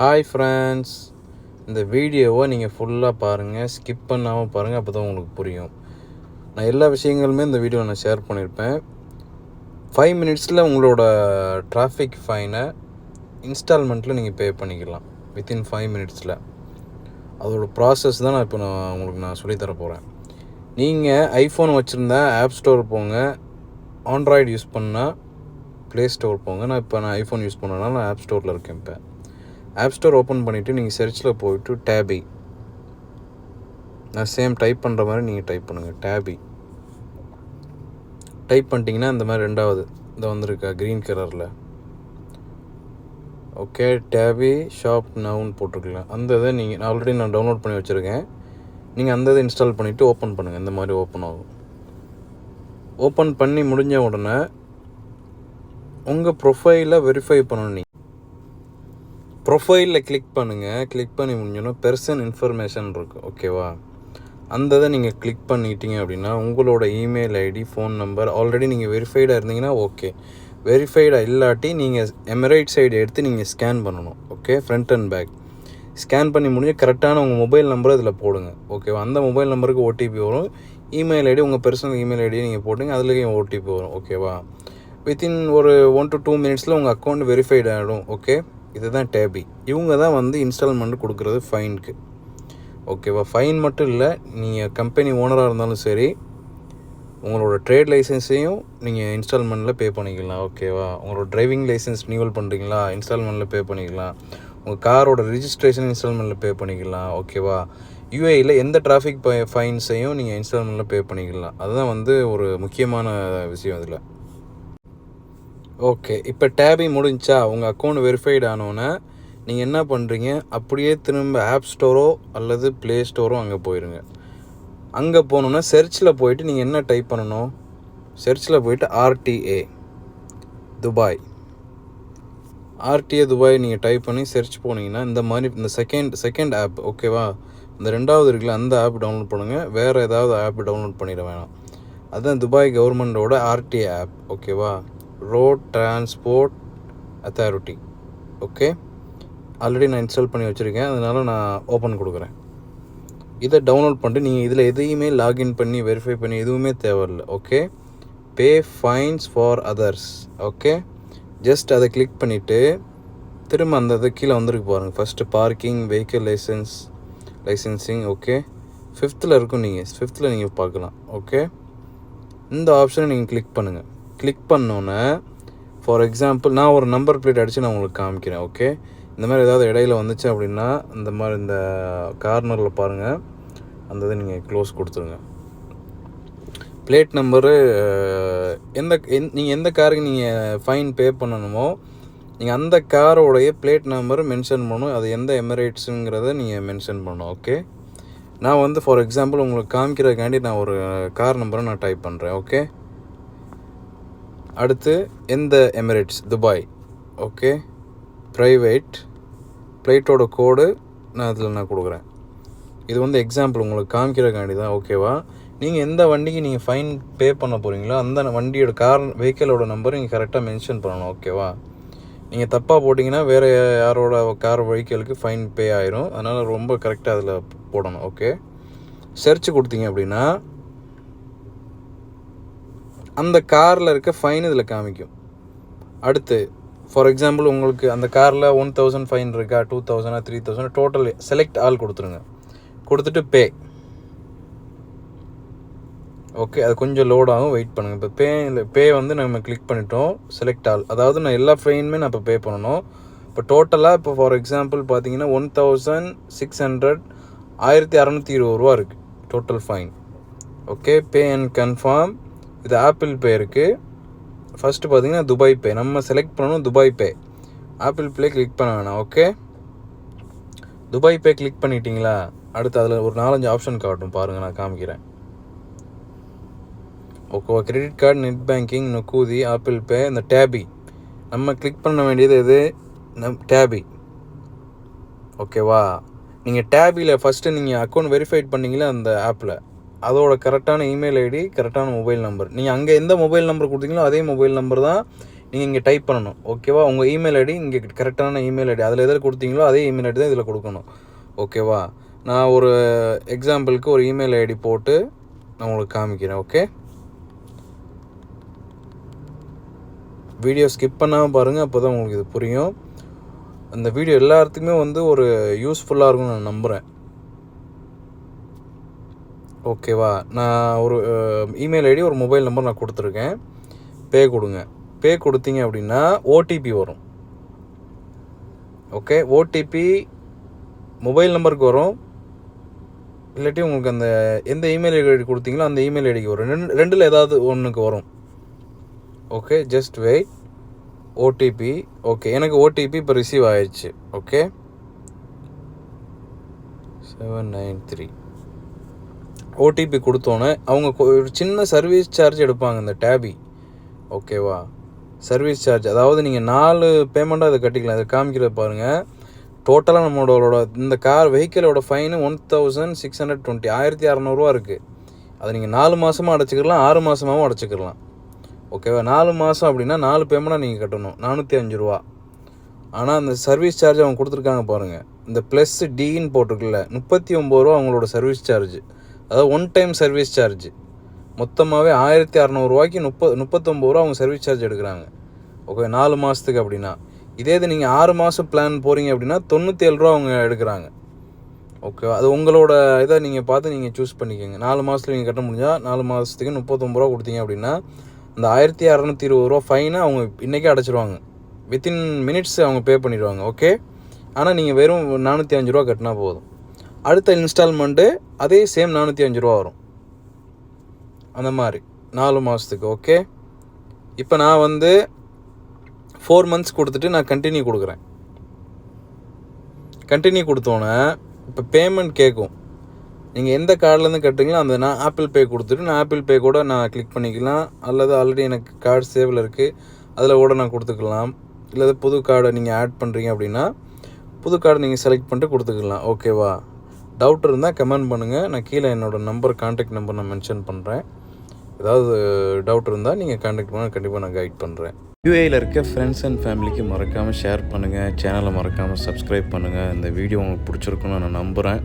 Hi friends இந்த வீடியோவை நீங்கள் ஃபுல்லாக பாருங்கள் ஸ்கிப் பண்ணாமல் பாருங்கள் அப்போ தான் உங்களுக்கு புரியும். நான் எல்லா விஷயங்களுமே இந்த வீடியோவில் நான் ஷேர் பண்ணியிருப்பேன் ஃபைவ் மினிட்ஸில் உங்களோட டிராஃபிக் ஃபைனை இன்ஸ்டால்மெண்ட்டில் நீங்கள் பே பண்ணிக்கலாம். வித்தின் ஃபைவ் மினிட்ஸில் அதோட ப்ராசஸ் தான் நான் இப்போ நான் உங்களுக்கு நான் சொல்லித்தர போகிறேன் நீங்கள் ஐஃபோன் வச்சுருந்தா ஆப் ஸ்டோர் போங்க. ஆண்ட்ராய்டு யூஸ் பண்ணால் ப்ளே ஸ்டோர் போங்க. நான் இப்போ நான் ஐஃபோன் யூஸ் பண்ணனால நான் ஆப் ஸ்டோரில் இருக்கேன் இப்போ. ஆப் ஸ்டோர் ஓப்பன் பண்ணிவிட்டு நீங்கள் செர்ச்சில் போயிட்டு டேபி நான் சேம் டைப் பண்ணுற மாதிரி நீங்கள் டைப் பண்ணுங்கள் டேபி டைப் பண்ணிட்டீங்கன்னா இந்த மாதிரி ரெண்டாவது இந்த வந்திருக்கா க்ரீன் கலரில் ஓகே டேபி ஷாப் நவுன் போட்டிருக்கலாம் அந்த இதை நீங்கள் ஆல்ரெடி நான் டவுன்லோட் பண்ணி வச்சுருக்கேன். நீங்கள் அந்த இதை இன்ஸ்டால் பண்ணிவிட்டு ஓப்பன் பண்ணுங்கள் இந்த மாதிரி ஓப்பன் ஆகும். ஓப்பன் பண்ணி முடிஞ்ச உடனே உங்கள் ப்ரொஃபைலை வெரிஃபை பண்ணணும் நீங்கள் ப்ரொஃபைலில் கிளிக் பண்ணுங்கள் கிளிக் பண்ணி முடிஞ்சோன்னா பெர்சன் இன்ஃபர்மேஷன் இருக்குது ஓகேவா அந்த இதை நீங்கள் கிளிக் பண்ணிட்டீங்க அப்படின்னா உங்களோட email ID phone number already நீங்கள் வெரிஃபைடாக இருந்தீங்கன்னா ஓகே வெரிஃபைடாக இல்லாட்டி நீங்கள் எமரைட் சைடு எடுத்து நீங்கள் ஸ்கேன் பண்ணணும் okay front and back scan பண்ணி முடிஞ்சு கரெக்டான உங்கள் மொபைல் நம்பரை இதில் போடுங்க ஓகேவா அந்த மொபைல் நம்பருக்கு ஓடிபி வரும். இமெயில் ஐடி உங்கள் பர்சனல் இமெயில் ஐடியை நீங்கள் போட்டுங்க அதுலேயும் ஓடிபி வரும் ஓகேவா வித்தின் ஒரு ஒன் டு டூ மினிட்ஸில் உங்கள் அக்கௌண்ட் வெரிஃபைட் ஆகிடும் ஓகே இதுதான் டேபி இவங்க தான் வந்து இன்ஸ்டால்மெண்ட் கொடுக்குறது ஃபைனுக்கு ஓகேவா ஃபைன் மட்டும் இல்லை நீங்கள் கம்பெனி ஓனராக இருந்தாலும் சரி உங்களோட ட்ரேட் லைசன்ஸையும் நீங்கள் இன்ஸ்டால்மெண்ட்டில் பே பண்ணிக்கலாம். ஓகேவா உங்களோட டிரைவிங் லைசன்ஸ் ரினியூவல் பண்ணுறீங்களா இன்ஸ்டால்மெண்ட்டில் பே பண்ணிக்கலாம். உங்கள் காரோட ரிஜிஸ்ட்ரேஷன் இன்ஸ்டால்மெண்ட்டில் பே பண்ணிக்கலாம். ஓகேவா யூஏயில் எந்த டிராஃபிக் ஃபைன்ஸையும் நீங்கள் இன்ஸ்டால்மெண்ட்டில் பே பண்ணிக்கலாம். அதுதான் வந்து ஒரு முக்கியமான விஷயம் இதில் ஓகே இப்போ டேபி முடிஞ்சா உங்கள் அக்கௌண்ட் வெரிஃபைடு ஆனோன்னே நீங்கள் என்ன பண்ணுறீங்க அப்படியே திரும்ப ஆப் ஸ்டோரோ அல்லது ப்ளே ஸ்டோரோ அங்கே போயிடுங்க அங்கே போனோன்னா சர்ச்சில் போயிட்டு நீங்கள் என்ன டைப் பண்ணணும்? சர்ச்சில் போயிட்டு ஆர்டிஏ துபாய். ஆர்டிஏ துபாய் நீங்கள் டைப் பண்ணி சர்ச் போனீங்கன்னா இந்த மாதிரி இந்த செகண்ட் செகண்ட் ஆப் ஓகேவா இந்த ரெண்டாவது இருக்குல்ல அந்த ஆப் டவுன்லோட் பண்ணுங்கள் வேறு ஏதாவது ஆப் டவுன்லோட் பண்ணிட வேணாம். அதுதான் துபாய் கவர்மெண்டோட ஆர்டிஏ ஆப் ஓகேவா road transport authority okay already நான் இன்ஸ்டால் பண்ணி வச்சுருக்கேன். அதனால் நான் ஓப்பன் கொடுக்குறேன். இதை டவுன்லோட் பண்ணிட்டு நீங்கள் இதில் எதையுமே லாகின் பண்ணி வெரிஃபை பண்ணி எதுவுமே தேவையில்லை. Okay pay fines for others okay just அதை கிளிக் பண்ணிவிட்டு திரும்ப அந்த இது கீழே வந்துருக்கு பாருங்கள் first parking vehicle licence licensing okay ஃபிஃப்த்தில் இருக்கும் நீங்கள் ஃபிஃப்த்தில் நீங்கள் பார்க்கலாம். ஓகே இந்த ஆப்ஷனை நீங்கள் கிளிக் பண்ணுங்கள் கிளிக் பண்ணோன்னே ஃபார் எக்ஸாம்பிள் நான் ஒரு நம்பர் பிளேட் அடித்து நான் உங்களுக்கு காமிக்கிறேன் ஓகே இந்த மாதிரி ஏதாவது இடையில வந்துச்சு அப்படின்னா இந்த மாதிரி இந்த கார்னரில் பாருங்கள் அந்த இதை நீங்கள் க்ளோஸ் கொடுத்துருங்க. பிளேட் நம்பரு எந்த நீங்கள் எந்த காருக்கு நீங்கள் ஃபைன் பே பண்ணணுமோ நீங்கள் அந்த காரோடைய பிளேட் நம்பர் மென்ஷன் பண்ணணும். அது எந்த எமிரேட்ஸுங்கிறத நீங்கள் மென்ஷன் பண்ணணும் ஓகே நான் வந்து ஃபார் எக்ஸாம்பிள் உங்களுக்கு காமிக்கிறதுக்காண்டி நான் ஒரு கார் நம்பரை நான் டைப் பண்ணுறேன் ஓகே அடுத்து எந்த எமிரேட்ஸ் துபாய் ஓகே ப்ரைவேட் ஃப்ளைட்டோட கோடு நான் அதில் நான் கொடுக்குறேன். இது வந்து எக்ஸாம்பிள் உங்களுக்கு காமிக்கிறக்காண்டி தான் ஓகேவா நீங்கள் எந்த வண்டிக்கு நீங்கள் ஃபைன் பே பண்ண போகிறீங்களோ அந்த வண்டியோட கார் வெஹிக்கிளோட நம்பர் நீங்கள் கரெக்டாக மென்ஷன் பண்ணணும் ஓகேவா நீங்கள் தப்பாக போட்டிங்கன்னா வேறு யாரோட கார் வெஹிக்கிளுக்கு ஃபைன் பே ஆயிரும். அதனால் ரொம்ப கரெக்டாக அதில் போடணும் ஓகே சர்ச் கொடுத்தீங்க அப்படின்னா அந்த காரில் இருக்க ஃபைன் இதில் காமிக்கும். அடுத்து ஃபார் எக்ஸாம்பிள் உங்களுக்கு அந்த காரில் ஒன் தௌசண்ட் ஃபைன் இருக்கா two தௌசண்டா three thousand total select all கொடுத்துருங்க. கொடுத்துட்டு பே ஓகே அது கொஞ்சம் லோட் ஆகும் வெயிட் பண்ணுங்கள் இப்போ பே இல்லை பே வந்து நம்ம கிளிக் பண்ணிட்டோம் செலக்ட் ஆல் அதாவது நான் எல்லா ஃபைனுமே நான் இப்போ பே பண்ணணும். இப்போ டோட்டலாக இப்போ ஃபார் எக்ஸாம்பிள் பார்த்தீங்கன்னா ஒன் தௌசண்ட் சிக்ஸ் ஹண்ட்ரட் ஆயிரத்தி அறநூற்றி இருபது ரூபா இருக்குது total fine okay pay and confirm இது ஆப்பிள் பே இருக்குது ஃபஸ்ட்டு பார்த்தீங்கன்னா துபாய் பே. நம்ம செலக்ட் பண்ணணும் Dubai Pay. Apple play click பண்ண வேணாம் ஓகே துபாய் பே கிளிக் பண்ணிட்டீங்களா? அடுத்து அதில் ஒரு நாலஞ்சு ஆப்ஷன் காட்டும். பாருங்கள் நான் காமிக்கிறேன். Okay credit card net banking நொக்கூதி Apple Pay இந்த டேபி நம்ம கிளிக் பண்ண வேண்டியது எது? நம் டேபி ஓகேவா நீங்கள் டேபியில் ஃபஸ்ட்டு நீங்கள் அக்கௌண்ட் வெரிஃபைட் பண்ணிங்களா அந்த ஆப்பில் அதோட கரெக்டான இமெயில் ஐடி கரெக்டான மொபைல் நம்பர் நீங்கள் அங்கே எந்த மொபைல் நம்பர் கொடுத்தீங்களோ அதே மொபைல் நம்பர் தான் நீங்கள் இங்கே டைப் பண்ணணும். ஓகேவா உங்கள் இமெயில் ஐடி இங்கே கரெக்டான இமெயில் ஐடி. அதில் எதில் கொடுத்தீங்களோ அதே இமெயில் ஐடி தான் இதில் கொடுக்கணும். ஓகேவா நான் ஒரு எக்ஸாம்பிளுக்கு ஒரு இமெயில் ஐடி போட்டு நான் உங்களுக்கு காமிக்கிறேன் ஓகே வீடியோ ஸ்கிப் பண்ணாமல் பாருங்கள் அப்போ தான் உங்களுக்கு இது புரியும். அந்த வீடியோ எல்லாத்துக்குமே வந்து ஒரு யூஸ்ஃபுல்லாக இருக்கும்னு நான் நம்புகிறேன் ஓகேவா? நான் ஒரு இமெயில் ஐடி ஒரு மொபைல் நம்பர் நான் கொடுத்துருக்கேன். பே கொடுங்க. பே கொடுத்தீங்க அப்படின்னா ஓடிபி வரும். ஓகே? ஓடிபி மொபைல் நம்பருக்கு வரும். இல்லாட்டி உங்களுக்கு அந்த எந்த இமெயில் ஐடி கொடுத்தீங்களோ அந்த இமெயில் ஐடிக்கு வரும். ரெண்டு ரெண்டில் ஏதாவது ஒன்றுக்கு வரும். Okay? Just wait OTP okay. எனக்கு ஓடிபி இப்போ ரிசீவ் ஆயிடுச்சு. Okay? Seven nine three OTP கொடுத்தோன்னே அவங்க கொ- ஒரு சின்ன சர்வீஸ் சார்ஜ் எடுப்பாங்க இந்த டேபி ஓகேவா சர்வீஸ் சார்ஜ் அதாவது நீங்கள் நாலு பேமெண்ட்டாக அதை கட்டிக்கலாம். இதை காமிக்கிறத பாருங்கள் டோட்டலாக நம்மளோட இந்த car வெஹிக்கிளோட fine one thousand six hundred twenty ஆயிரத்தி அறநூறுவா இருக்குது அதை நீங்கள் நாலு மாதமாக அடைச்சிக்கலாம் ஆறு மாதமாகவும் அடைச்சிக்கலாம். ஓகேவா நாலு மாதம் அப்படின்னா நாலு பேமெண்ட்டாக நீங்கள் கட்டணும். நானூற்றி அஞ்சு ரூபா. ஆனால் அந்த சர்வீஸ் சார்ஜ் அவங்க கொடுத்துருக்காங்க பாருங்கள் இந்த ப்ளஸ் டின்னு போட்டிருக்குல்ல முப்பத்தி ஒம்பது ரூபா அவங்களோட சர்வீஸ் சார்ஜ் அதாவது ஒன் டைம் சர்வீஸ் சார்ஜ் மொத்தமாகவே ஆயிரத்தி அறநூறுவாய்க்கு முப்பது முப்பத்தொம்பது ரூபா அவங்க சர்வீஸ் சார்ஜ் எடுக்கிறாங்க. ஓகே நாலு மாதத்துக்கு அப்படின்னா. இதே இது நீங்கள் ஆறு மாதம் பிளான் போகிறீங்க அப்படின்னா தொண்ணூற்றி ஏழு ரூபா அவங்க எடுக்கிறாங்க. ஓகே அது உங்களோட இதை நீங்கள் பார்த்து நீங்கள் சூஸ் பண்ணிக்கோங்க. நாலு மாதத்துல நீங்கள் கட்ட முடிஞ்சால் நாலு மாதத்துக்கு முப்பத்தொம்பது ரூபா கொடுத்தீங்க அப்படின்னா அந்த ஆயிரத்தி அறநூற்றி இருபது ரூபா ஃபைனை அவங்க இன்றைக்கே அடைச்சிருவாங்க. வித்தின் மினிட்ஸ் அவங்க பே பண்ணிடுவாங்க. ஓகே ஆனால் நீங்கள் வெறும் நானூற்றி அஞ்சு ரூபா கட்டினா போதும். அடுத்த இன்ஸ்டால்மெண்ட்டு அதே சேம் நானூற்றி அஞ்சு ரூபா வரும். அந்த மாதிரி. நாலு மாதத்துக்கு ஓகே? இப்போ நான் வந்து ஃபோர் மந்த்ஸ் கொடுத்துட்டு நான் கண்டினியூ கொடுக்குறேன். கண்டினியூ கொடுத்தோன்னே இப்போ பேமெண்ட் கேட்கும். நீங்கள் எந்த கார்டுலேருந்து கட்டுறீங்களோ அந்த நான் ஆப்பிள் பே கொடுத்துட்டு நான் ஆப்பிள் பே கூட நான் கிளிக் பண்ணிக்கலாம். அல்லது ஆல்ரெடி எனக்கு கார்டு சேவில் இருக்குது அதில் கூட நான் கொடுத்துக்கலாம். இல்லை புது கார்டை நீங்கள் ஆட் பண்ணுறீங்க அப்படின்னா புது கார்டு நீங்கள் செலக்ட் பண்ணிட்டு கொடுத்துக்கலாம். ஓகேவா டவுட் இருந்தால் கமெண்ட் பண்ணுங்கள் நான் கீழே என்னோடய நம்பர் கான்டாக்ட் நம்பர் நான் மென்ஷன் பண்ணுறேன் ஏதாவது டவுட் இருந்தால் நீங்கள் கான்டாக்ட் பண்ண கண்டிப்பாக நான் கைட் பண்ணுறேன் யூஏயில் இருக்க ஃப்ரெண்ட்ஸ் அண்ட் ஃபேமிலிக்கு மறக்காமல் ஷேர் பண்ணுங்கள் சேனலை மறக்காமல் சப்ஸ்கிரைப் பண்ணுங்கள் இந்த வீடியோ உங்களுக்கு பிடிச்சிருக்குன்னு நான் நம்புகிறேன்